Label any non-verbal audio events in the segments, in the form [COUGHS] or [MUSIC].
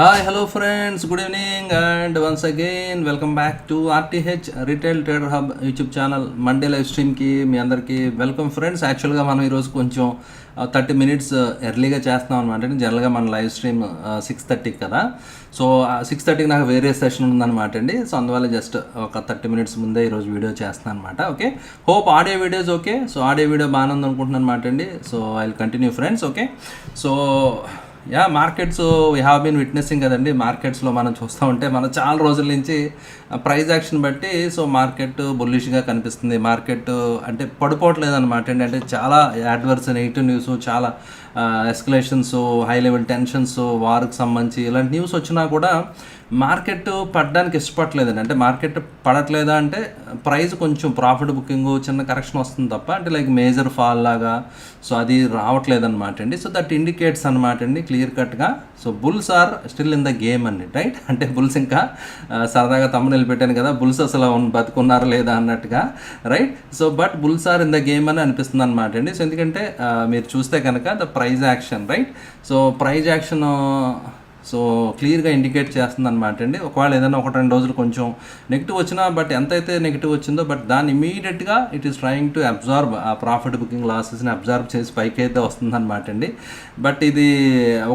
Hi hello friends good evening and once again welcome back to RTH retail trader hub YouTube channel Monday live స్ట్రీమ్కి మీ అందరికీ welcome friends యాక్చువల్గా మనం ఈరోజు కొంచెం thirty minutes ఎర్లీగా చేస్తున్నాం అనమాట అంటే జనరల్గా మన లైవ్ స్ట్రీమ్ సిక్స్ థర్టీకి కదా సో సిక్స్ థర్టీకి నాకు వేరే సెషన్ ఉందన్నమాట అండి సో అందువల్ల జస్ట్ ఒక థర్టీ మినిట్స్ ముందే ఈరోజు వీడియో చేస్తున్నాను అనమాట okay hope audio videos okay so audio video బాగానే అనుకుంటున్నాను అనమాట అండి so I will continue friends okay so ya markets we have been witnessing కదండి మార్కెట్స్లో మనం చూస్తూ ఉంటే మనం చాలా రోజుల నుంచి ప్రైజ్ uh, యాక్షన్ బట్టి సో మార్కెట్ బుల్లిష్గా కనిపిస్తుంది మార్కెట్ uh, అంటే పడిపోవట్లేదు అనమాట ఏంటంటే చాలా యాడ్వర్స్ నెగిటివ్ న్యూస్ చాలా ఎస్కలేషన్స్ హై లెవెల్ టెన్షన్స్ వార్కి సంబంధించి ఇలాంటి న్యూస్ వచ్చినా కూడా మార్కెట్ పడడానికి ఇష్టపడలేదండి అంటే మార్కెట్ పడట్లేదా అంటే ప్రైస్ కొంచెం ప్రాఫిట్ బుకింగ్ చిన్న కరెక్షన్ వస్తుంది తప్ప అంటే లైక్ మేజర్ ఫాల్ లాగా సో అది రావట్లేదన్నమాట అండి సో దట్ ఇండికేట్స్ అనమాట అండి క్లియర్ కట్గా so bulls are still in the game అండి రైట్ [LAUGHS] అంటే బుల్స్ ఇంకా సరదాగా తమ్ము నిలబెట్టాను కదా బుల్స్ అసలు బతుకున్నారా లేదా అన్నట్టుగా right so but bulls are in the game అని అనిపిస్తుంది అనమాట అండి సో ఎందుకంటే మీరు చూస్తే కనుక the price action right so price action so క్లియర్గా ఇండికేట్ చేస్తుంది అనమాట అండి ఒకవేళ ఏదైనా ఒక రెండు రోజులు కొంచెం నెగిటివ్ వచ్చినా బట్ ఎంతైతే నెగిటివ్ వచ్చిందో బట్ దాన్ని ఇమీడియట్గా it is trying to absorb ఆ ప్రాఫిట్ బుకింగ్ లాసెస్ని అబ్జార్బ్ చేసి పైకి అయితే వస్తుందన్నమాట అండి బట్ ఇది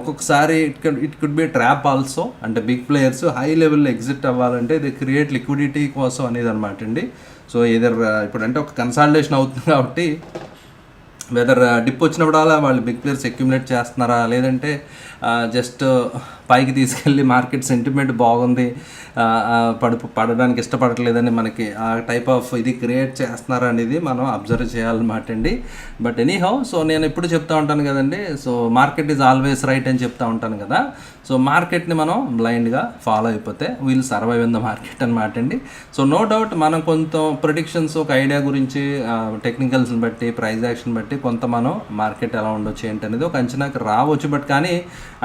ఒక్కొక్కసారి it it could be trap also అంటే బిగ్ ప్లేయర్స్ హై లెవెల్లో ఎగ్జిట్ అవ్వాలంటే ఇది క్రియేట్ లిక్విడిటీ కోసం అనేది అనమాట అండి సో ఏదర్ ఇప్పుడు అంటే ఒక కన్సల్టేషన్ అవుతుంది కాబట్టి వెదర్ డిప్ uh, వచ్చినప్పుడల్లా వాళ్ళు బిగ్ ప్లేయర్స్ అక్యుములేట్ చేస్తున్నారా లేదంటే జస్ట్ uh, పైకి తీసుకెళ్ళి మార్కెట్ సెంటిమెంట్ బాగుంది పడు పడడానికి ఇష్టపడట్లేదని మనకి ఆ టైప్ ఆఫ్ ఇది క్రియేట్ చేస్తున్నారు అనేది మనం అబ్జర్వ్ చేయాలన్నమాట అండి బట్ ఎనీ హౌ సో నేను ఎప్పుడు చెప్తా ఉంటాను కదండి so market is always right అని చెప్తా ఉంటాను కదా సో మార్కెట్ని మనం బ్లైండ్గా ఫాలో అయిపోతే వీళ్ళు సర్వైవ్ ఇన్ ద మార్కెట్ అనమాట అండి సో నో డౌట్ మనం కొంత ప్రొడిక్షన్స్ ఒక ఐడియా గురించి టెక్నికల్స్ని బట్టి ప్రైజ్ యాక్షన్ బట్టి కొంత మనం మార్కెట్ ఎలా ఉండొచ్చు ఏంటనేది ఒక అంచనాకి రావచ్చు బట్ కానీ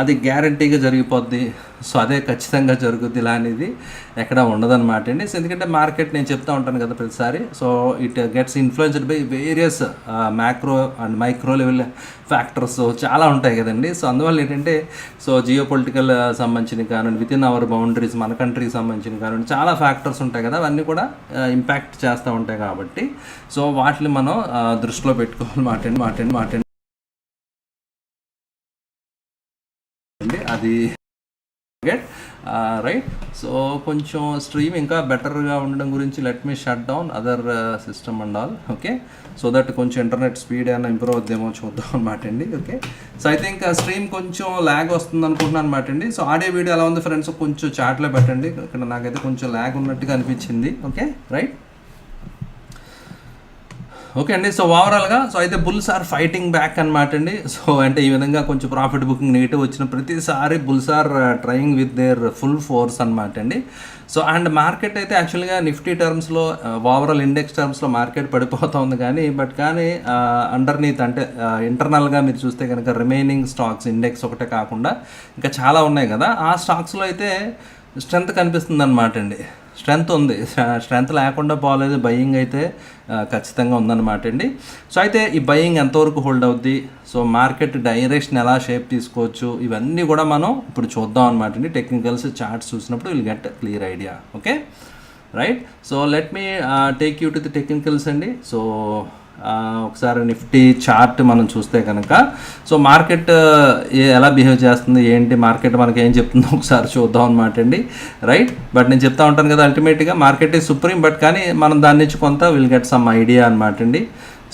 అది గ్యారంటీగా జరిగి తగ్గిపోద్ది సో అదే ఖచ్చితంగా జరుగుద్ది ఇలా అనేది ఎక్కడ ఉండదన్నమాట అండి సో ఎందుకంటే మార్కెట్ నేను చెప్తా ఉంటాను కదా ప్రతిసారి so it gets influenced by various macro and micro level factors చాలా ఉంటాయి కదండి సో అందువల్ల ఏంటంటే సో జియో పొలిటికల్ సంబంధించిన కానీ విత్ ఇన్ అవర్ బౌండరీస్ మన కంట్రీకి సంబంధించిన కానీ చాలా ఫ్యాక్టర్స్ ఉంటాయి కదా అవన్నీ కూడా ఇంపాక్ట్ చేస్తూ ఉంటాయి కాబట్టి సో వాటిని మనం దృష్టిలో పెట్టుకోవాలి మాటండి మాటండి మాటండి అది ఓకే రైట్ సో కొంచెం స్ట్రీమ్ ఇంకా బెటర్గా ఉండడం గురించి let me shut down other system and all okay so that కొంచెం ఇంటర్నెట్ స్పీడ్ ఏమైనా ఇంప్రూవ్ అవుద్దేమో చూద్దాం అనమాట అండి ఓకే సో అయితే ఇంకా స్ట్రీమ్ కొంచెం ల్యాగ్ వస్తుంది అనుకుంటున్నాను అనమాట అండి సో ఆడియో వీడియో ఎలా ఉంది ఫ్రెండ్స్ కొంచెం చాట్లో పెట్టండి ఇక్కడ నాకైతే కొంచెం ల్యాగ్ ఉన్నట్టుగా అనిపించింది ఓకే రైట్ ఓకే అండి సో ఓవరాల్గా సో అయితే బుల్స్ ఆర్ ఫైటింగ్ బ్యాక్ అనమాట అండి సో అంటే ఈ విధంగా కొంచెం ప్రాఫిట్ బుకింగ్ నెగిటివ్ వచ్చిన ప్రతిసారి bulls are trying with their full force అనమాట అండి సో అండ్ మార్కెట్ అయితే యాక్చువల్గా నిఫ్టీ టర్మ్స్లో ఓవరాల్ ఇండెక్స్ టర్మ్స్లో మార్కెట్ పడిపోతుంది కానీ బట్ కానీ అండర్నీత్ uh, అంటే ఇంటర్నల్గా uh, మీరు చూస్తే కనుక రిమైనింగ్ స్టాక్స్ ఇండెక్స్ ఒకటే కాకుండా ఇంకా చాలా ఉన్నాయి కదా ఆ స్టాక్స్లో అయితే స్ట్రెంత్ కనిపిస్తుంది అనమాట అండి స్ట్రెంగ్త్ ఉంది స్ట్రెంగ్త్ లేకుండా పోలేదు బయ్యింగ్ అయితే ఖచ్చితంగా ఉందన్నమాట అండి సో అయితే ఈ బయ్యింగ్ ఎంతవరకు హోల్డ్ అవుద్ది సో మార్కెట్ డైరెక్షన్ ఎలా షేప్ తీసుకోవచ్చు ఇవన్నీ కూడా మనం ఇప్పుడు చూద్దాం అనమాట అండి టెక్నికల్స్ చార్ట్స్ చూసినప్పుడు will get clear idea okay right so let me take you to the technicals అండి సో ఒకసారి నిఫ్టీ చార్ట్ మనం చూస్తే కనుక సో మార్కెట్ ఎలా బిహేవ్ చేస్తుంది ఏంటి మార్కెట్ మనకి ఏం చెప్తుందో ఒకసారి చూద్దాం అనమాట అండి రైట్ బట్ నేను చెప్తా ఉంటాను కదా అల్టిమేట్గా మార్కెట్ ఈ సుప్రీం బట్ కానీ మనం దాని నుంచి కొంత విల్ గెట్ సమ్ ఐడియా అనమాట అండి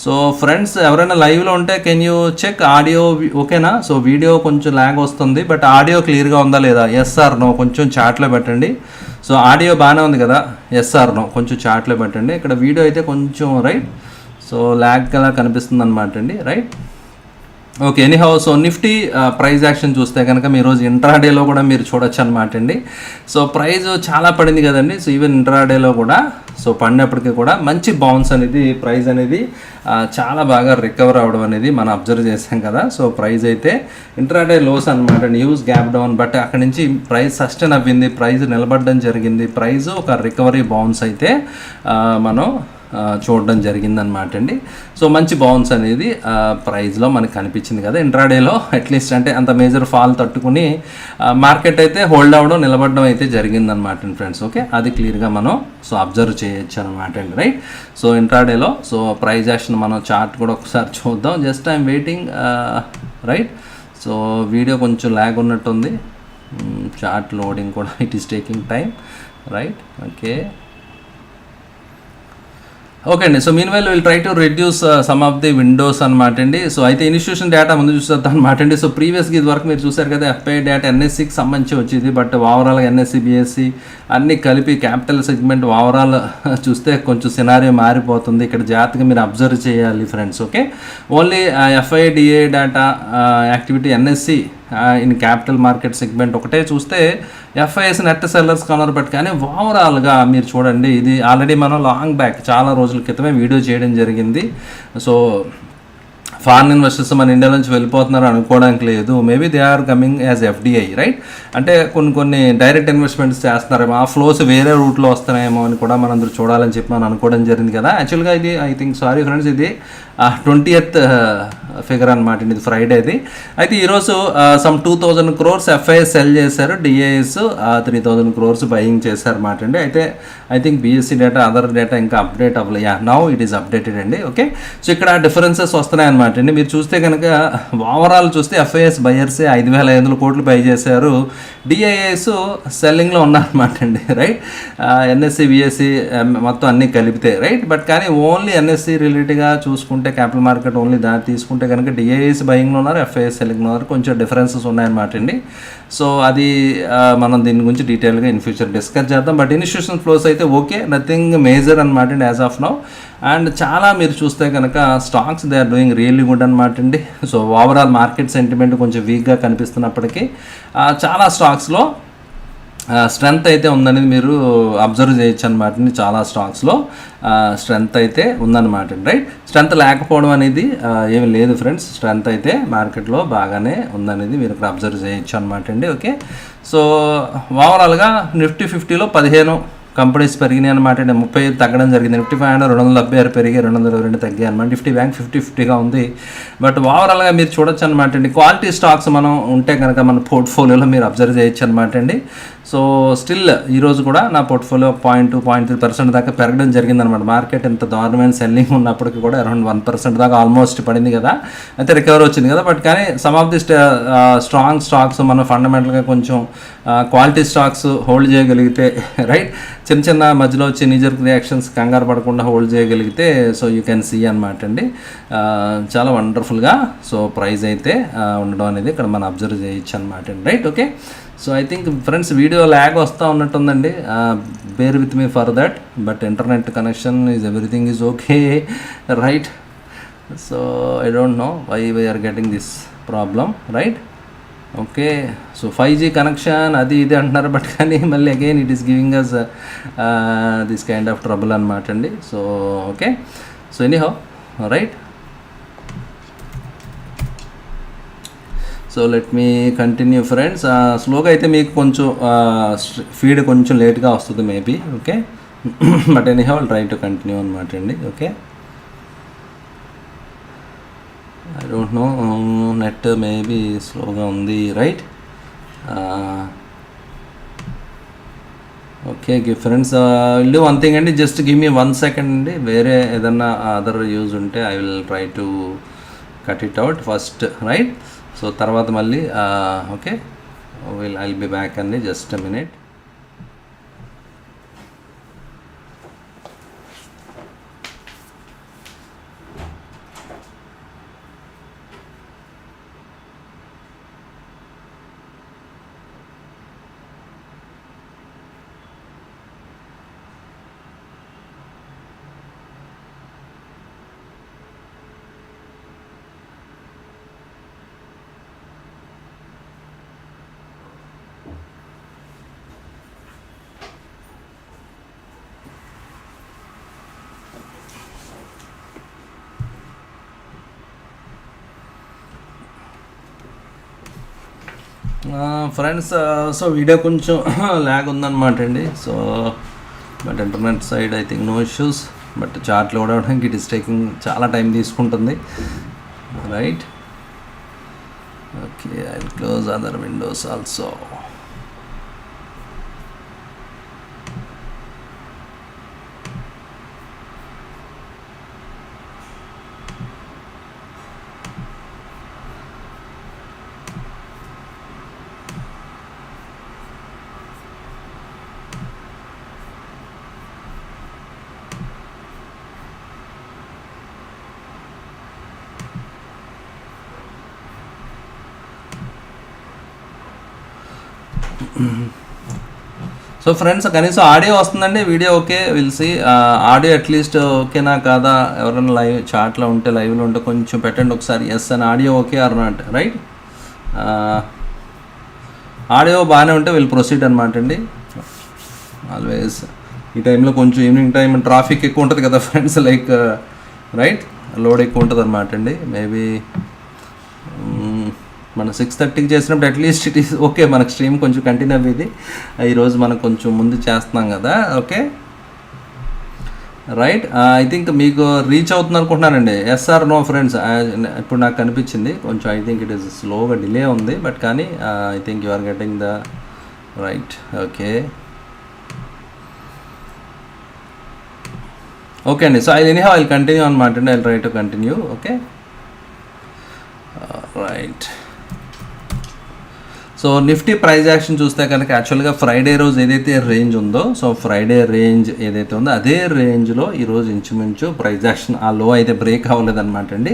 సో ఫ్రెండ్స్ ఎవరైనా లైవ్లో ఉంటే కెన్ యూ చెక్ ఆడియో ఓకేనా సో వీడియో కొంచెం ల్యాగ్ వస్తుంది బట్ ఆడియో క్లియర్గా ఉందా లేదా ఎస్ సార్ నో కొంచెం చాట్లో పెట్టండి సో ఆడియో బాగానే ఉంది కదా ఎస్ సార్ నో కొంచెం చాట్లో పెట్టండి ఇక్కడ వీడియో అయితే కొంచెం రైట్ సో ల్యాగ్ కలా కనిపిస్తుంది అనమాట అండి right okay anyhow so Nifty price action చూస్తే కనుక మీ రోజు ఇంట్రాడేలో కూడా మీరు చూడొచ్చు అనమాట అండి సో ప్రైజ్ చాలా పడింది కదండి సో ఈవెన్ ఇంట్రాడేలో కూడా సో పడినప్పటికీ కూడా మంచి బౌన్స్ అనేది ప్రైజ్ అనేది uh, చాలా బాగా రికవర్ అవ్వడం అనేది మనం అబ్జర్వ్ చేసాం కదా సో ప్రైజ్ అయితే ఇంట్రాడే లోస్ అనమాట న్యూస్ గ్యాప్ డౌన్ బట్ అక్కడ నుంచి ప్రైజ్ సస్టైన్ అవ్వింది ప్రైజ్ నిలబడడం జరిగింది ప్రైజ్ ఒక రికవరీ బౌన్స్ అయితే uh, మనం చూడడం జరిగిందనమాట అండి సో మంచి బౌన్స్ అనేది ప్రైజ్లో మనకు కనిపించింది కదా ఇంట్రాడేలో అట్లీస్ట్ అంటే అంత మేజర్ ఫాల్ తట్టుకుని మార్కెట్ అయితే హోల్డ్ అవ్వడం నిలబడడం అయితే జరిగిందనమాట అండి ఫ్రెండ్స్ ఓకే అది క్లియర్గా మనం సో అబ్జర్వ్ చేయొచ్చు అనమాట అండి రైట్ సో ఇంట్రాడేలో సో ప్రైజ్ యాక్షన్ మనం చార్ట్ కూడా ఒకసారి చూద్దాం just I'm waiting right so video కొంచెం ల్యాగ్ ఉన్నట్టుంది చార్ట్ hmm, లోడింగ్ కూడా it is taking time right okay okay uh, అండి so meanwhile will try to reduce some of the windows అనమాట అండి సో అయితే ఇన్స్టిట్యూషన్ డేటా ముందు చూసేద్దాం అనమాట అండి సో ప్రీవియస్ ఇది వరకు మీరు చూసారు కదా ఎఫ్ఐ డేటా ఎన్ఎస్సికి సంబంధించి వచ్చింది బట్ ఓవరాల్ ఎన్ఎస్సి బిఎస్సి అన్నీ కలిపి క్యాపిటల్ సెగ్మెంట్ ఓవరాల్ చూస్తే కొంచెం సినారియో మారిపోతుంది ఇక్కడ జాగ్రత్తగా మీరు అబ్జర్వ్ చేయాలి friends okay only FI DA data activity NSC in capital market segment ఒకటే చూస్తే ఎఫ్ఐఎస్ నెట్ సెల్లర్స్ కనర్ బట్ కానీ ఓవరాల్గా మీరు చూడండి ఇది ఆల్రెడీ మనం లాంగ్ బ్యాక్ చాలా రోజుల క్రితమే వీడియో చేయడం జరిగింది సో ఫారిన్ ఇన్వెస్టర్స్ మన ఇండియా నుంచి వెళ్ళిపోతున్నారు అనుకోవడానికి లేదు maybe they are coming as FDI right అంటే కొన్ని కొన్ని డైరెక్ట్ ఇన్వెస్ట్మెంట్స్ చేస్తున్నారేమో ఆ ఫ్లోస్ వేరే రూట్లో వస్తున్నాయేమో అని కూడా మనందరూ చూడాలని చెప్పి మనం అనుకోవడం జరిగింది కదా యాక్చువల్గా ఇది ఐ థింక్ సారీ ఫ్రెండ్స్ ఇది ట్వంటీ ఎయిత్ ఫిగర్ అనమాట ఇది ఫ్రైడేది అయితే ఈరోజు some two thousand crores FIs sell చేశారు DAs three thousand crores buying అనమాట అండి అయితే I think BSC data other data ఇంకా అప్డేట్ అవ్వలే నౌ ఇట్ ఈస్ అప్డేటెడ్ అండి ఓకే సో ఇక్కడ డిఫరెన్సెస్ వస్తున్నాయి అనమాట అండి మీరు చూస్తే కనుక ఓవరాల్ చూస్తే ఎఫ్ఐఎస్ బయర్సే ఐదు వేల ఐదు వందల కోట్లు బై చేశారు డిఐఎస్ సెల్లింగ్లో ఉన్నారన్నమాట అండి రైట్ ఎన్ఎస్సి బిఎస్సి మొత్తం అన్నీ కలిపితే రైట్ బట్ కానీ ఓన్లీ ఎన్ఎస్సి రిలేటెడ్గా చూసుకుంటే క్యాపిటల్ మార్కెట్ ఓన్లీ దాన్ని తీసుకుంటే చూసుకుంటే కనుక డిఏఎస్ బయింగ్లో ఉన్నారు ఎఫ్ఐఎస్ సెల్లింగ్ ఉన్నారు కొంచెం డిఫరెన్సెస్ ఉన్నాయన్నమాట అండి సో అది మనం దీని గురించి డీటెయిల్గా ఇన్ ఫ్యూచర్ డిస్కస్ చేద్దాం బట్ ఇన్స్టిట్యూషన్ ఫ్లోస్ అయితే ఓకే నథింగ్ మేజర్ అనమాట అండి యాజ్ ఆఫ్ నౌ అండ్ చాలా మీరు చూస్తే కనుక stocks they are doing really good అనమాట అండి సో ఓవరాల్ మార్కెట్ సెంటిమెంట్ కొంచెం వీక్గా కనిపిస్తున్నప్పటికీ చాలా స్టాక్స్లో స్ట్రెంగ్త్ అయితే ఉందనేది మీరు అబ్జర్వ్ చేయొచ్చు అనమాట చాలా స్టాక్స్లో స్ట్రెంగ్త్ అయితే ఉందన్నమాట రైట్ స్ట్రెంగ్త్ లేకపోవడం అనేది ఏమి లేదు ఫ్రెండ్స్ స్ట్రెంగ్త్ అయితే మార్కెట్లో బాగానే ఉందనేది మీరు ఇక్కడ అబ్జర్వ్ చేయొచ్చు అనమాట అండి ఓకే సో ఓవరాల్గా నిఫ్టీ ఫిఫ్టీలో పదిహేను కంపెనీస్ పెరిగినాయి అనమాట అంటే ముప్పై ఐదు తగ్గడం జరిగింది నిఫ్టీ ఫైవ్ హండ్రెడ్ రెండు వందల డెబ్బై ఆరు పెరిగి రెండు వందల రెండు తగ్గాయి అనమాట నిఫ్టీ బ్యాంక్ ఫిఫ్టీ ఫిఫ్టీగా ఉంది బట్ ఓవరాల్గా మీరు చూడొచ్చు అనమాట అండి క్వాలిటీ స్టాక్స్ మనం ఉంటే కనుక మన పోర్ట్ఫోలియోలో మీరు అబ్జర్వ్ చేయొచ్చు అనమాట అండి సో స్టిల్ ఈరోజు కూడా నా portfolio point two point three percent దాకా పెరగడం జరిగింది అనమాట మార్కెట్ ఇంత దారుణమైన సెల్లింగ్ ఉన్నప్పటికీ కూడా అరౌండ్ వన్ పర్సెంట్ దాకా ఆల్మోస్ట్ పడింది కదా అయితే రికవర్ వచ్చింది కదా బట్ కానీ some of the strong stocks మనం ఫండమెంటల్గా కొంచెం క్వాలిటీ స్టాక్స్ హోల్డ్ చేయగలిగితే రైట్ [LAUGHS] చిన్న చిన్న మధ్యలో వచ్చే నిజర్ రియాక్షన్స్ కంగారు పడకుండా హోల్డ్ చేయగలిగితే సో యూ కెన్ సీ అనమాట అండి చాలా వండర్ఫుల్గా సో ప్రైజ్ అయితే ఉండడం అనేది ఇక్కడ మనం అబ్జర్వ్ చేయొచ్చు అనమాట అండి right okay so I think friends video lag వస్తూ ఉన్నట్టుందండి bear with me for that but internet connection is everything is okay right so I don't know why why are getting this problem right okay so five G connection అది ఇది అంటున్నారు but కానీ మళ్ళీ again it is giving us this kind of trouble అనమాట అండి so okay so anyhow right so let me continue friends స్లోగా అయితే మీకు కొంచెం ఫీడ్ uh, కొంచెం లేట్గా వస్తుంది maybe okay but anyhow try to continue అనమాట అండి okay don't know net maybe స్లోగా ఉంది రైట్ ఓకే ఫ్రెండ్స్ ఇల్లు వన్ థింగ్ అండి just give me one second అండి వేరే ఏదన్నా అదర్ యూజ్ ఉంటే I will try to cut it out first right so తర్వాత మళ్ళీ okay will I will be back అండి just minute friends so video కొంచెం ల్యాగ్ [COUGHS] ఉందన్నమాట అండి so but internet side I think no issues but చార్ట్లు కూడా it is taking చాలా time తీసుకుంటుంది right okay I close other windows also so friends కనీసం audio వస్తుందండి video okay will see audio at least ఓకేనా కాదా ఎవరైనా లైవ్ చాట్లో ఉంటే లైవ్లో ఉంటే కొంచెం పెట్టండి ఒకసారి ఎస్ అని audio okay or not right audio బాగానే ఉంటే విల్ ప్రొసీడ్ అనమాట అండి ఆల్వేస్ ఈ టైంలో కొంచెం ఈవినింగ్ టైం ట్రాఫిక్ ఎక్కువ ఉంటుంది కదా ఫ్రెండ్స్ లైక్ రైట్ లోడ్ ఎక్కువ ఉంటుంది అనమాట అండి మేబీ మనం సిక్స్ థర్టీకి చేసినప్పుడు at least it is okay మనకు స్ట్రీమ్ కొంచెం కంటిన్యూ అయ్యేది ఈరోజు మనం కొంచెం ముందు చేస్తున్నాం కదా ఓకే రైట్ ఐ థింక్ మీకు రీచ్ అవుతుంది అనుకుంటున్నానండి ఎస్ఆర్ నో ఫ్రెండ్స్ ఇప్పుడు నాకు కనిపించింది కొంచెం ఐ థింక్ ఇట్ ఈస్ స్లోగా డిలే ఉంది బట్ కానీ I think you are getting the right okay okay అండి so I any I continue అనమాట అండి I try to continue okay right so Nifty price action చూస్తే కనుక యాక్చువల్గా ఫ్రైడే రోజు ఏదైతే రేంజ్ ఉందో సో ఫ్రైడే రేంజ్ ఏదైతే ఉందో అదే రేంజ్లో ఈరోజు ఇంచుమించు ప్రైజ్ యాక్షన్ ఆ లో అయితే బ్రేక్ అవ్వలేదన్నమాట అండి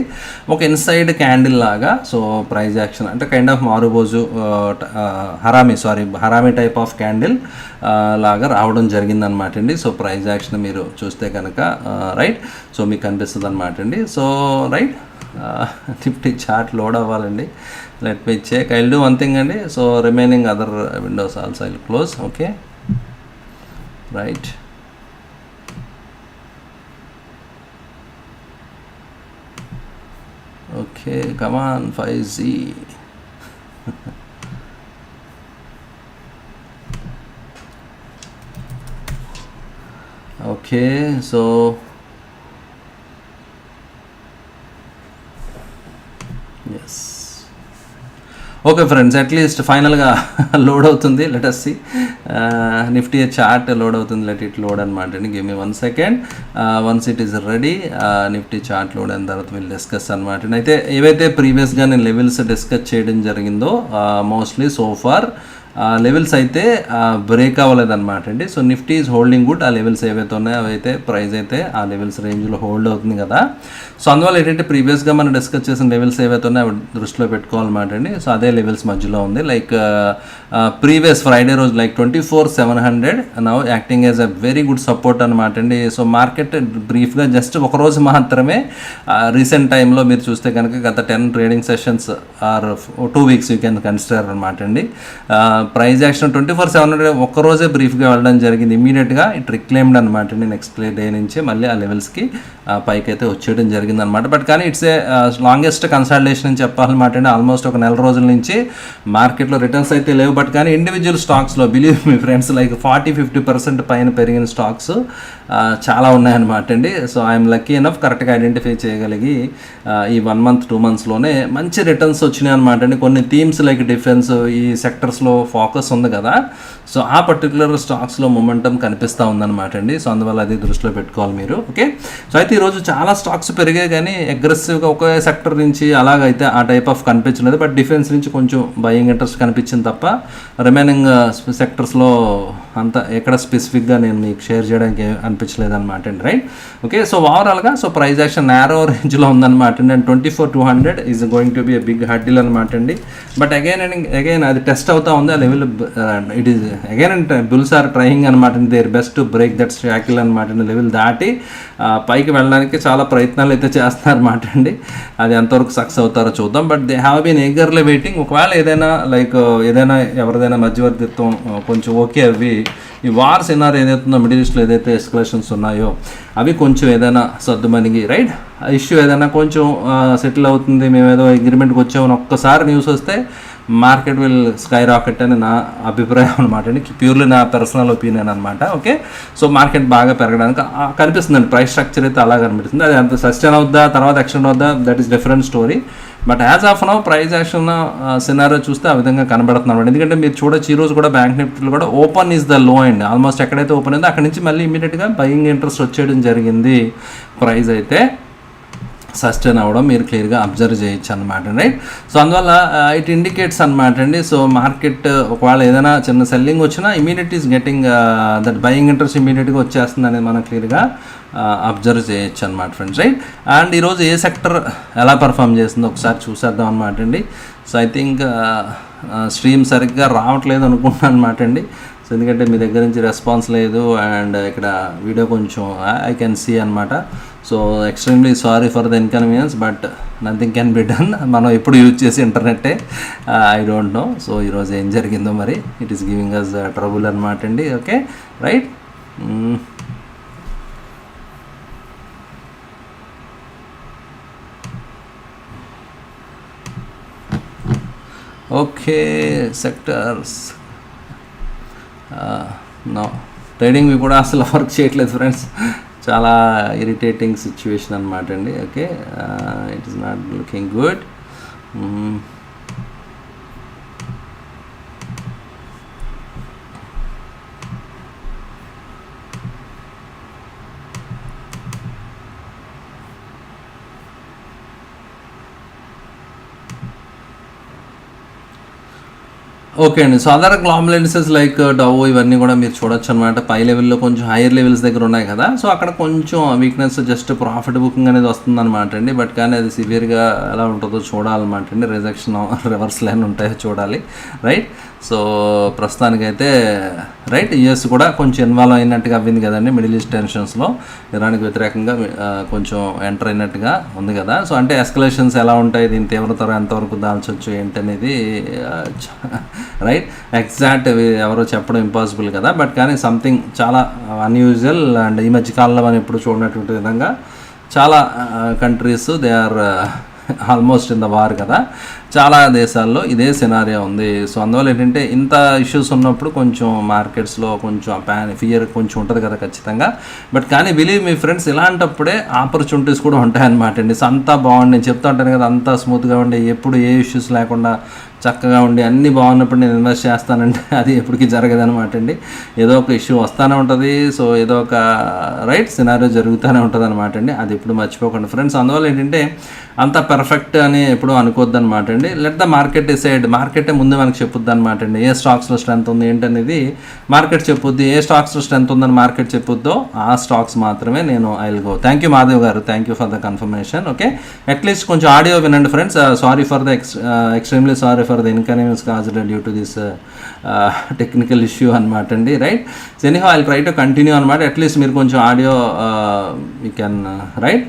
ఒక ఇన్సైడ్ క్యాండిల్ లాగా సో ప్రైజ్ యాక్షన్ అంటే kind of marubozu harami sorry harami type of candle లాగా రావడం జరిగిందనమాట అండి సో ప్రైజ్ యాక్షన్ మీరు చూస్తే కనుక రైట్ సో మీకు కనిపిస్తుంది అనమాట అండి so right [LAUGHS] Nifty chart load అవ్వాలండి Let me check. I'll do one thing only. So remaining other windows also I'll close. Okay. Right. Okay, come on, 5Z. [LAUGHS] Okay, so yes. Okay friends at least ఫైనల్గా load అవుతుంది let us see Nifty chart load అవుతుంది let it load అనమాట అండి game me one second once it is ready Nifty chart load అయిన తర్వాత వీళ్ళు discuss అనమాట అయితే ఏవైతే ప్రీవియస్గా నేను లెవెల్స్ డిస్కస్ చేయడం జరిగిందో మోస్ట్లీ సో ఫార్ లెవెల్స్ అయితే బ్రేక్ అవ్వలేదన్నమాట అండి so Nifty is holding good ఆ లెవెల్స్ ఏవైతే ఉన్నాయో అవైతే ప్రైస్ అయితే ఆ లెవెల్స్ రేంజ్లో హోల్డ్ అవుతుంది కదా సో అందువల్ల ఏంటంటే ప్రీవియస్గా మనం డిస్కస్ చేసిన లెవెల్స్ ఏవైతే ఉన్నాయో అవి దృష్టిలో పెట్టుకోవాలన్నమాట అండి సో అదే లెవెల్స్ మధ్యలో ఉంది లైక్ ప్రీవియస్ ఫ్రైడే రోజు like twenty four seven hundred now acting as a very good support అనమాట అండి సో మార్కెట్ బ్రీఫ్గా జస్ట్ ఒకరోజు మాత్రమే రీసెంట్ టైంలో మీరు చూస్తే కనుక గత ten trading sessions or two weeks you can consider అనమాట అండి price action twenty four seven ఒక్కరోజే బ్రీఫ్గా వెళ్ళడం జరిగింది ఇమీడియట్గా ఇట్ రిక్లెయిమ్డ్ అనమాట నేను నెక్స్ట్ డే నుంచి మళ్ళీ ఆ లెవెల్స్కి పైకి అయితే వచ్చేయడం జరిగింది అనమాట బట్ కానీ ఇట్స్ ఏ లాంగెస్ట్ కన్సల్టేషన్ అని చెప్పాలన్నమాట అండి ఆల్మోస్ట్ ఒక నెల రోజుల నుంచి మార్కెట్లో రిటర్న్స్ అయితే లేవు బట్ కానీ ఇండివిజువల్ స్టాక్స్లో believe me friends like forty fifty percent పైన పెరిగిన స్టాక్స్ చాలా ఉన్నాయన్నమాట అండి సో ఐఎమ్ లక్కీ ఎనఫ్ కరెక్ట్గా ఐడెంటిఫై చేయగలిగి ఈ వన్ మంత్ టూ మంత్స్లోనే మంచి రిటర్న్స్ వచ్చినాయి అనమాట అండి కొన్ని థీమ్స్ లైక్ డిఫెన్స్ ఈ సెక్టర్స్లో ఫోకస్ ఉంది కదా సో ఆ పర్టికులర్ స్టాక్స్లో మొమెంటం కనిపిస్తూ ఉందన్నమాట అండి సో అందువల్ల అది దృష్టిలో పెట్టుకోవాలి మీరు ఓకే సో అయితే ఈరోజు చాలా స్టాక్స్ పెరిగాయి కానీ అగ్రెసివ్గా ఒకే సెక్టర్ నుంచి అలాగైతే ఆ టైప్ ఆఫ్ కనిపించలేదు బట్ డిఫెన్స్ నుంచి కొంచెం బయింగ్ ఇంట్రెస్ట్ కనిపించింది తప్ప రిమైనింగ్ సెక్టర్స్లో uh, అంత ఎక్కడ స్పెసిఫిక్గా నేను మీకు షేర్ చేయడానికి అనిపించలేదు అనమాట అండి రైట్ ఓకే సో ఓవరాల్గా సో ప్రైజ్ యాక్షన్ నేరో రేంజ్లో ఉందన్నమాట అండి and twenty four two hundred is going to be a big huddle అనమాట అండి బట్ అగైన్ అండ్ అగైన్ అది టెస్ట్ అవుతా ఉంది ఆ level it is again and bulls are trying అనమాట అండి their best to break that shackle అనమాట అండి లెవెల్ దాటి పైకి వెళ్ళడానికి చాలా ప్రయత్నాలు అయితే అనమాట అండి అది ఎంతవరకు సక్సెస్ అవుతారో చూద్దాం but they have been eagerly waiting ఒకవేళ ఏదైనా లైక్ ఏదైనా ఎవరిదైనా మధ్యవర్తిత్వం uh, కొంచెం ఓకే అవి ఈ వార్స్ ఇన్నారు ఏదైతుందో మిడిల్ ఈస్ట్లో ఏదైతే ఎస్కలేషన్స్ ఉన్నాయో అవి కొంచెం ఏదైనా సర్దుమణిగి రైట్ ఇష్యూ ఏదైనా కొంచెం సెటిల్ అవుతుంది మేము ఏదో అగ్రిమెంట్కి వచ్చామని ఒక్కసారి న్యూస్ వస్తే మార్కెట్ విల్ స్కై రాకెట్ అని నా అభిప్రాయం అనమాట అండి ప్యూర్లీ నా పర్సనల్ ఒపీనియన్ అనమాట ఓకే సో మార్కెట్ బాగా పెరగడానికి కనిపిస్తుందండి ప్రైస్ స్ట్రక్చర్ అయితే అలా కనిపిస్తుంది అది అంత సస్టైన్ అవుద్దా తర్వాత ఎక్స్టెండ్ అవుద్దా that is different story but as of now price action scenario చూస్తే ఆ విధంగా కనబడుతున్నాం ఎందుకంటే మీరు చూడొచ్చు ఈ రోజు కూడా బ్యాంక్ నిఫ్టీలు కూడా open is the low and almost ఎక్కడైతే ఓపెన్ అయిందో అక్కడ నుంచి మళ్ళీ ఇమీడియట్గా బయింగ్ ఇంట్రెస్ట్ వచ్చేయడం జరిగింది ప్రైజ్ అయితే సస్టైన్ అవ్వడం మీరు క్లియర్గా అబ్జర్వ్ చేయొచ్చు అనమాట రైట్ సో అందువల్ల ఇట్ ఇండికేట్స్ అనమాట అండి సో మార్కెట్ uh, ఒకవేళ ఏదైనా చిన్న సెల్లింగ్ వచ్చినా immediate is getting that buying interest ఇమీడియట్గా వచ్చేస్తుంది అనేది మనం క్లియర్గా అబ్జర్వ్ చేయొచ్చు అనమాట ఫ్రెండ్స్ రైట్ అండ్ ఈరోజు ఏ సెక్టర్ ఎలా పర్ఫామ్ చేసిందో ఒకసారి చూసేద్దాం అనమాట అండి సో ఐ థింక్ స్ట్రీమ్ సరిగ్గా రావట్లేదు అనుకుంటున్నాను అనమాట అండి సో ఎందుకంటే మీ దగ్గర నుంచి రెస్పాన్స్ లేదు అండ్ ఇక్కడ వీడియో కొంచెం ఐ కెన్ సీ అనమాట so extremely sorry for the inconvenience but nothing can be done మనం ఎప్పుడు యూజ్ చేసి ఇంటర్నెట్టే ఐ డోంట్ నో సో ఈరోజు ఏం జరిగిందో మరి it is giving us trouble అనమాట అండి okay right mm. Okay sectors no no ట్రేడింగ్వి కూడా అసలు వర్క్ చేయట్లేదు ఫ్రెండ్స్ చాలా ఇరిటేటింగ్ సిచ్యువేషన్ అనమాట అండి okay it is not looking good okay అండి so other indices like Dow ఇవన్నీ కూడా మీరు చూడొచ్చు అనమాట పై లెవెల్లో కొంచెం హైయర్ లెవెల్స్ దగ్గర ఉన్నాయి కదా సో అక్కడ కొంచెం వీక్నెస్ జస్ట్ ప్రాఫిట్ బుకింగ్ అనేది వస్తుంది అనమాట అండి బట్ కానీ అది సివియర్గా ఎలా ఉంటుందో చూడాలన్నమాట అండి రిజెక్షన్ రివర్స్ లైన్ ఉంటాయో చూడాలి రైట్ సో ప్రస్తుతానికైతే రైట్ యుఎస్ కూడా కొంచెం ఇన్వాల్వ్ అయినట్టుగా అవ్వింది కదండి మిడిల్ ఈస్ట్ టెన్షన్స్లో ఇరానికి వ్యతిరేకంగా uh, కొంచెం ఎంటర్ అయినట్టుగా ఉంది కదా సో అంటే ఎస్కలేషన్స్ ఎలా ఉంటాయి దీని తీవ్రత ఎంతవరకు దాల్చొచ్చు ఏంటనేది uh, రైట్ ఎగ్జాక్ట్ ఎవరో చెప్పడం ఇంపాసిబుల్ కదా బట్ కానీ సంథింగ్ చాలా అన్యూజువల్ అండ్ ఈ మధ్య కాలంలో మనం ఎప్పుడు చూడనటువంటి విధంగా చాలా countries they are almost in the war కదా చాలా దేశాల్లో ఇదే సినారియా ఉంది సో అందువల్ల ఏంటంటే ఇంత ఇష్యూస్ ఉన్నప్పుడు కొంచెం మార్కెట్స్లో కొంచెం ప్యాన్ ఫియర్ కొంచెం ఉంటుంది కదా ఖచ్చితంగా బట్ కానీ బిలీవ్ మీ ఫ్రెండ్స్ ఇలాంటప్పుడే ఆపర్చునిటీస్ కూడా ఉంటాయన్నమాట అండి సో అంతా బాగుండి నేను చెప్తా ఉంటాను కదా అంతా స్మూత్గా ఉండి ఎప్పుడు ఏ ఇష్యూస్ లేకుండా చక్కగా ఉండి అన్నీ బాగున్నప్పుడు నేను ఇన్వెస్ట్ చేస్తానంటే [LAUGHS] అది ఎప్పటికీ జరగదనమాట అండి ఏదో ఒక ఇష్యూ వస్తూనే ఉంటుంది సో ఏదో ఒక రైట్ సినారో జరుగుతూనే ఉంటుంది అనమాట అండి అది ఎప్పుడు మర్చిపోకండి ఫ్రెండ్స్ అందువల్ల ఏంటంటే అంత పర్ఫెక్ట్ అని ఎప్పుడూ అనుకోవద్దు అనమాట అండి అండి లెట్ ద మార్కెట్ డిసైడ్ మార్కెటే ముందు మనకు చెప్పుద్ది అనమాట అండి ఏ స్టాక్స్లో స్ట్రెంత్ ఉంది ఏంటనేది మార్కెట్ చెప్పొద్దు ఏ స్టాక్స్లో స్ట్రెంత్ ఉందని మార్కెట్ చెప్పుద్దో ఆ స్టాక్స్ మాత్రమే నేను I'll go thank you Madhav garu thank you for the confirmation okay at least కొంచెం ఆడియో వినండి friends sorry for the ex extremely sorry for the inconvenience cause due to this technical issue అనమాట అండి right సెనిహో I try to continue అనమాట at least మీరు కొంచెం audio you can right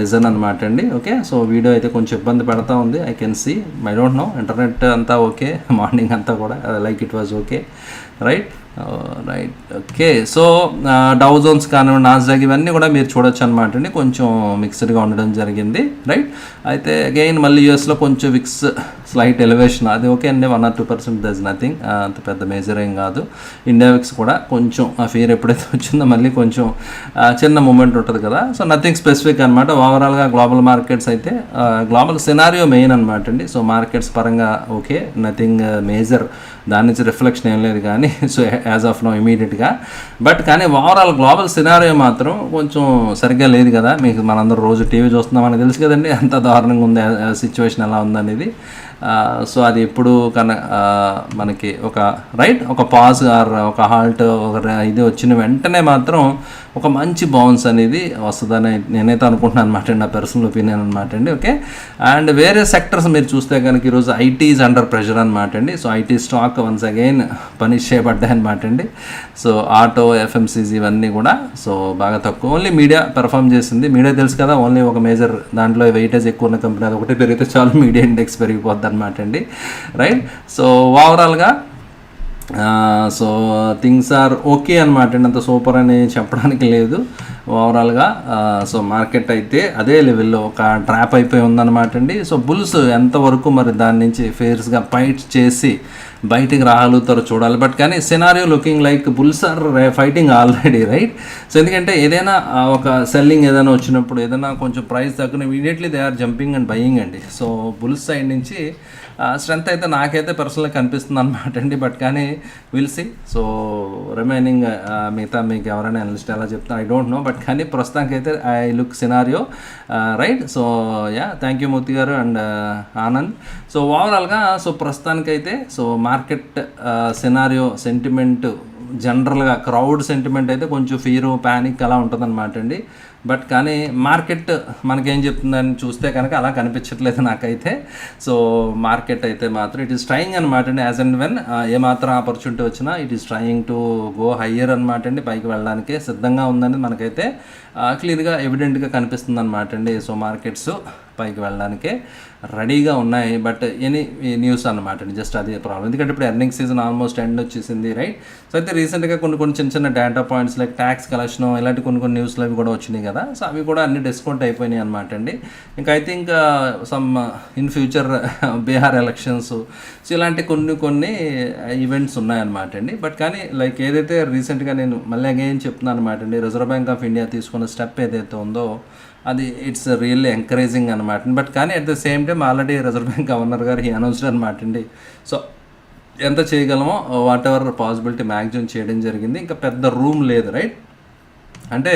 listen అనమాట అండి ఓకే సో వీడియో అయితే కొంచెం ఇబ్బంది పెడతా ఉంది I can see I don't know internet అంతా ఓకే మార్నింగ్ [LAUGHS] అంతా కూడా like it was okay right right okay so Dow Jones కానివ్వండి నాస్డాగ్ ఇవన్నీ కూడా మీరు చూడొచ్చు అనమాట అండి కొంచెం మిక్స్డ్గా ఉండడం జరిగింది రైట్ అయితే అగైన్ మళ్ళీ యూఎస్లో కొంచెం విక్స్ స్లైట్ ఎలివేషన్ అది ఓకే అండి one or two percent thus nothing అంత పెద్ద మేజర్ ఏం కాదు ఇండియావిక్స్ కూడా కొంచెం ఆ ఫియర్ ఎప్పుడైతే వచ్చిందో మళ్ళీ కొంచెం చిన్న మూమెంట్ ఉంటుంది కదా సో నథింగ్ స్పెసిఫిక్ అనమాట ఓవరాల్గా గ్లోబల్ మార్కెట్స్ అయితే గ్లోబల్ సినారియో మెయిన్ అనమాట అండి సో మార్కెట్స్ పరంగా ఓకే నథింగ్ మేజర్ దాని నుంచి రిఫ్లెక్షన్ ఏం లేదు కానీ సో యాజ్ ఆఫ్ నో ఇమీడియట్గా బట్ కానీ ఓవరాల్ గ్లోబల్ సినారియో మాత్రం కొంచెం సరిగ్గా లేదు కదా మీకు మనందరూ రోజు టీవీ చూస్తున్నామని తెలుసు కదండి అంత దారుణంగా ఉంది సిచ్యువేషన్ ఎలా ఉందనేది సో అది ఎప్పుడు కన మనకి ఒక రైట్ ఒక పాజ్ ఆర్ ఒక హాల్ట్ ఒక ఇది వచ్చిన వెంటనే మాత్రం ఒక మంచి బౌన్స్ అనేది వస్తుందని నేనైతే అనుకుంటున్నాను అనమాట అండి నా పర్సనల్ ఒపీనియన్ అనమాట అండి ఓకే అండ్ వేరే సెక్టర్స్ మీరు చూస్తే కనుక ఈరోజు ఐటీస్ అండర్ ప్రెషర్ అనమాట అండి so IT stock once again punish చేయబడ్డాయి అనమాట అండి సో ఆటో ఎఫ్ఎంసీజీ ఇవన్నీ కూడా సో బాగా తక్కువ ఓన్లీ మీడియా పెర్ఫామ్ చేసింది మీడియా తెలుసు కదా ఓన్లీ ఒక మేజర్ దాంట్లో వెయిటేజ్ ఎక్కువ ఉన్న కంపెనీ అది ఒకటి పెరిగితే చాలు మీడియా ఇండెక్స్ పెరిగిపోద్ది అనమాట అండి రైట్ సో ఓవరాల్గా సో థింగ్స్ ఆర్ ఓకే అనమాట అండి అంత సూపర్ అని చెప్పడానికి లేదు ఓవరాల్గా సో మార్కెట్ అయితే అదే లెవెల్లో ఒక ట్రాప్ అయిపోయి ఉందన్నమాట అండి సో బుల్స్ ఎంతవరకు మరి దాని నుంచి ఫేర్స్గా ఫైట్ చేసి బయటికి రాగలుగుతారో చూడాలి బట్ కానీ scenario looking like bulls are fighting already right so ఎందుకంటే ఏదైనా ఒక సెల్లింగ్ ఏదైనా వచ్చినప్పుడు ఏదైనా కొంచెం ప్రైస్ తగ్గిన immediately they are jumping and buying అండి సో బుల్స్ సైడ్ నుంచి స్ట్రెంత్ అయితే నాకైతే పర్సనల్గా కనిపిస్తుంది అనమాట అండి బట్ కానీ విల్సి సో రిమైనింగ్ మిగతా మీకు ఎవరైనా అనలిస్ట్ ఎలా చెప్తాను ఐ డోంట్ నో బట్ కానీ ప్రస్తుతానికి అయితే I look scenario right so yeah thank you Murthy గారు అండ్ ఆనంద్ సో ఓవరాల్గా సో ప్రస్తుతానికైతే సో మార్కెట్ సినారియో సెంటిమెంట్ జనరల్గా క్రౌడ్ సెంటిమెంట్ అయితే కొంచెం ఫీరు ప్యానిక్ అలా ఉంటుందన్నమాట అండి బట్ కానీ మార్కెట్ మనకేం చెప్తుందని చూస్తే కనుక అలా కనిపించట్లేదు నాకైతే సో మార్కెట్ అయితే మాత్రం ఇట్ ఈస్ ట్రయింగ్ అనమాట అండి యాజ్ అండ్ వెన్ ఏమాత్రం ఆపర్చునిటీ వచ్చినా it is trying to go higher అనమాట అండి పైకి వెళ్ళడానికి సిద్ధంగా ఉందని మనకైతే క్లియర్గా ఎవిడెంట్గా కనిపిస్తుంది అనమాట అండి సో మార్కెట్స్ పైకి వెళ్ళడానికే రెడీగా ఉన్నాయి బట్ ఎనీ న్యూస్ అనమాట జస్ట్ అది ప్రాబ్లం ఎందుకంటే ఇప్పుడు ఎర్నింగ్ సీజన్ ఆల్మోస్ట్ ఎండ్ వచ్చేసింది రైట్ సో అయితే రీసెంట్గా కొన్ని కొన్ని చిన్న చిన్న data points like tax collection ఇలాంటి కొన్ని కొన్ని న్యూస్లు అవి కూడా వచ్చినాయి కదా సో అవి కూడా అన్ని డిస్కౌంట్ అయిపోయినాయి అనమాట అండి ఇంకా I think some in future Bihar elections so ఇలాంటి కొన్ని కొన్ని ఈవెంట్స్ uh, ఉన్నాయన్నమాట అండి బట్ కానీ లైక్ ఏదైతే రీసెంట్గా నేను మళ్ళీ అగేన్ చెప్తున్నాను అనమాట అండి రిజర్వ్ బ్యాంక్ ఆఫ్ ఇండియా తీసుకున్న స్టెప్ ఏదైతే ఉందో అది ఇట్స్ రియల్లీ ఎంకరేజింగ్ అనమాట బట్ కానీ at the same time already Reserve Bank governor గారు హీ అనౌన్స్డ్ అనమాట అండి సో ఎంత చేయగలమో వాట్ ఎవర్ పాసిబిలిటీ మ్యాక్సిమం చేయడం జరిగింది ఇంకా పెద్ద రూమ్ లేదు రైట్ అంటే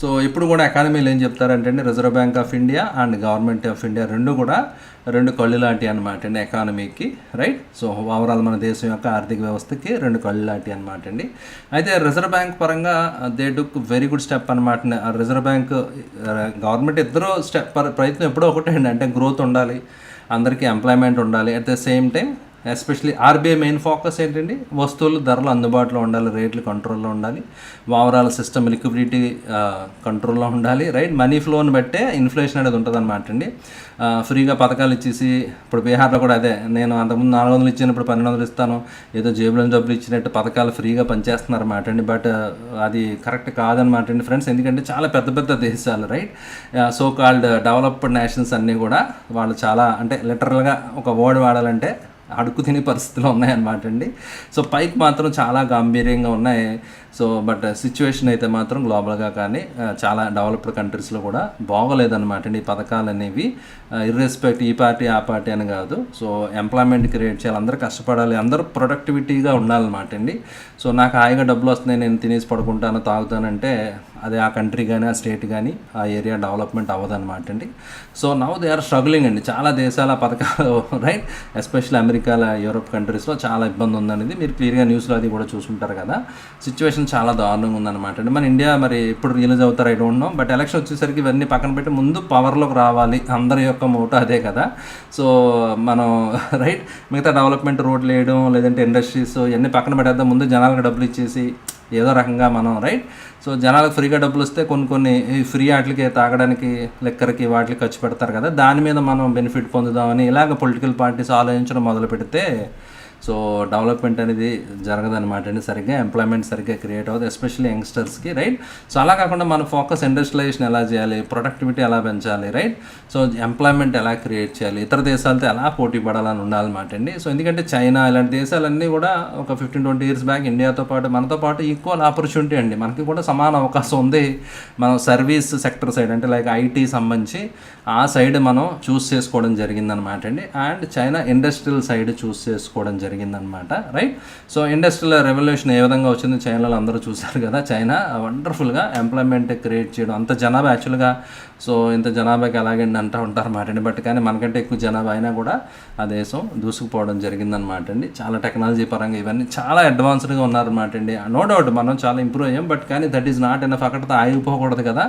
సో ఇప్పుడు కూడా అకాడమీలు ఏం చెప్తారంటే అండి Reserve Bank of India and government of India రెండు కూడా రెండు కళ్ళు లాంటివి అనమాట అండి ఎకానమీకి రైట్ సో ఓవరాల్ మన దేశం యొక్క ఆర్థిక వ్యవస్థకి రెండు కళ్ళు లాంటివి అనమాట అండి అయితే రిజర్వ్ బ్యాంక్ పరంగా they took very good step అనమాట రిజర్వ్ బ్యాంక్ గవర్నమెంట్ ఇద్దరు స్టెప్ ప్రయత్నం ఎప్పుడో ఒకటే అండి అంటే గ్రోత్ ఉండాలి అందరికీ ఎంప్లాయ్మెంట్ ఉండాలి at the same time especially RBI main focus ఏంటండి వస్తువులు ధరలు అందుబాటులో ఉండాలి రేట్లు కంట్రోల్లో ఉండాలి ఓవరాల్ సిస్టమ్ లిక్విడిటీ కంట్రోల్లో ఉండాలి రైట్ మనీ ఫ్లోని బట్టే ఇన్ఫ్లేషన్ అనేది ఉంటుంది అనమాట అండి ఫ్రీగా పథకాలు ఇచ్చేసి ఇప్పుడు బీహార్లో కూడా అదే నేను అంతకుముందు నాలుగు వందలు ఇచ్చినప్పుడు పన్నెండు వందలు ఇస్తాను ఏదో జేబులో జబ్బులు ఇచ్చినట్టు పథకాలు ఫ్రీగా పనిచేస్తున్నారు అన్నమాట అండి బట్ అది కరెక్ట్ కాదనమాట అండి ఫ్రెండ్స్ ఎందుకంటే చాలా పెద్ద పెద్ద దేశాలు right so called developed nations అన్నీ కూడా వాళ్ళు చాలా అంటే లిటరల్గా ఒక వర్డ్ వాడాలంటే అడుక్కు తినే పరిస్థితిలో ఉన్నాయన్నమాట అండి సో పైకి మాత్రం చాలా గంభీర్యంగా ఉన్నాయి సో బట్ సిచ్యువేషన్ అయితే మాత్రం గ్లోబల్గా కానీ చాలా డెవలప్డ్ కంట్రీస్లో కూడా బాగోలేదన్నమాట అండి ఈ పథకాలు అనేవి ఇర్రెస్పెక్ట్ ఈ పార్టీ ఆ పార్టీ అని కాదు సో ఎంప్లాయ్మెంట్ క్రియేట్ చేయాలి అందరూ కష్టపడాలి అందరూ ప్రొడక్టివిటీగా ఉండాలన్నమాట అండి సో నాకు హాయిగా డబ్బులు వస్తున్నాయి నేను తినేసి పడుకుంటాను తాగుతానంటే అది ఆ కంట్రీ కానీ ఆ స్టేట్ కానీ ఆ ఏరియా డెవలప్మెంట్ అవ్వదన్నమాట అండి so now they are struggling అండి చాలా దేశాల పథకాలు రైట్ ఎస్పెషల్లీ అమెరికాల యూరోప్ కంట్రీస్లో చాలా ఇబ్బంది ఉందనేది మీరు క్లియర్గా న్యూస్లో అది కూడా చూసుంటారు కదా సిచ్యువేషన్ చాలా దారుణంగా ఉందన్నమాట అండి మన ఇండియా మరి ఎప్పుడు రిలీజ్ అవుతారు ఐ ఉన్నాం బట్ ఎలక్షన్ వచ్చేసరికి ఇవన్నీ పక్కన పెట్టి ముందు పవర్లోకి రావాలి అందరి యొక్క మూట అదే కదా సో మనం రైట్ [LAUGHS] మిగతా డెవలప్మెంట్ రోడ్లు వేయడం లేదంటే ఇండస్ట్రీస్ ఇవన్నీ పక్కన పెట్టేద్దాం ముందు జనాలకు డబ్బులు ఇచ్చేసి ఏదో రకంగా మనం రైట్ సో జనాలకు ఫ్రీగా డబ్బులు వస్తే కొన్ని కొన్ని ఫ్రీ వాటికి తాగడానికి లెక్కర్కి వాటికి ఖర్చు పెడతారు కదా దాని మీద మనం బెనిఫిట్ పొందుదామని ఇలాగ పొలిటికల్ పార్టీస్ ఆలోచించడం మొదలు పెడితే సో డెవలప్మెంట్ అనేది జరగదనమాట అండి సరిగ్గా ఎంప్లాయ్మెంట్ సరిగ్గా క్రియేట్ అవ్వదు ఎస్పెషల్లీ యంగ్స్టర్స్కి రైట్ సో అలా కాకుండా మన ఫోకస్ ఇండస్ట్రియలైజేషన్ ఎలా చేయాలి ప్రొడక్టివిటీ ఎలా పెంచాలి రైట్ సో ఎంప్లాయ్మెంట్ ఎలా క్రియేట్ చేయాలి ఇతర దేశాలతో ఎలా పోటీ పడాలని ఉండాలన్నమాట అండి సో ఎందుకంటే చైనా ఇలాంటి దేశాలన్నీ కూడా ఒక ఫిఫ్టీన్ ట్వంటీ ఇయర్స్ బ్యాక్ ఇండియాతో పాటు మనతో పాటు ఈక్వల్ ఆపర్చునిటీ అండి మనకి కూడా సమాన అవకాశం ఉంది మనం సర్వీస్ సెక్టర్ సైడ్ అంటే లైక్ ఐటీ సంబంధించి ఆ సైడ్ మనం చూస్ చేసుకోవడం జరిగిందనమాట అండి and China industrial side choose చేసుకోవడం జరిగింది జరిగిందనమాట రైట్ సో ఇండస్ట్రియల్ రెవల్యూషన్ ఏ విధంగా వచ్చింది చైనాలో అందరూ చూశారు కదా చైనా వండర్ఫుల్గా ఎంప్లాయ్మెంట్ క్రియేట్ చేయడం అంత జనాభా యాక్చువల్గా సో ఇంత జనాభాకి ఎలాగండి అంటూ ఉంటారు మాట అండి బట్ కానీ మనకంటే ఎక్కువ జనాభా అయినా కూడా ఆ దేశం దూసుకుపోవడం జరిగిందనమాట అండి చాలా టెక్నాలజీ పరంగా ఇవన్నీ చాలా అడ్వాన్స్డ్గా ఉన్నారన్నమాట అండి నో డౌట్ మనం చాలా ఇంప్రూవ్ అయ్యాం బట్ కానీ దట్ ఈజ్ నాట్ ఎనఫ్ అక్కడతో ఆగిపోకూడదు కదా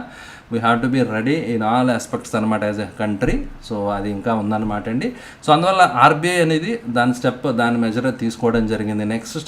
we have to be ready in all aspects అనమాట యాజ్ ఎ కంట్రీ సో అది ఇంకా ఉందన్నమాట అండి సో అందువల్ల ఆర్బీఐ అనేది దాని స్టెప్ దాని మెజర్ తీసుకోవడం జరిగింది నెక్స్ట్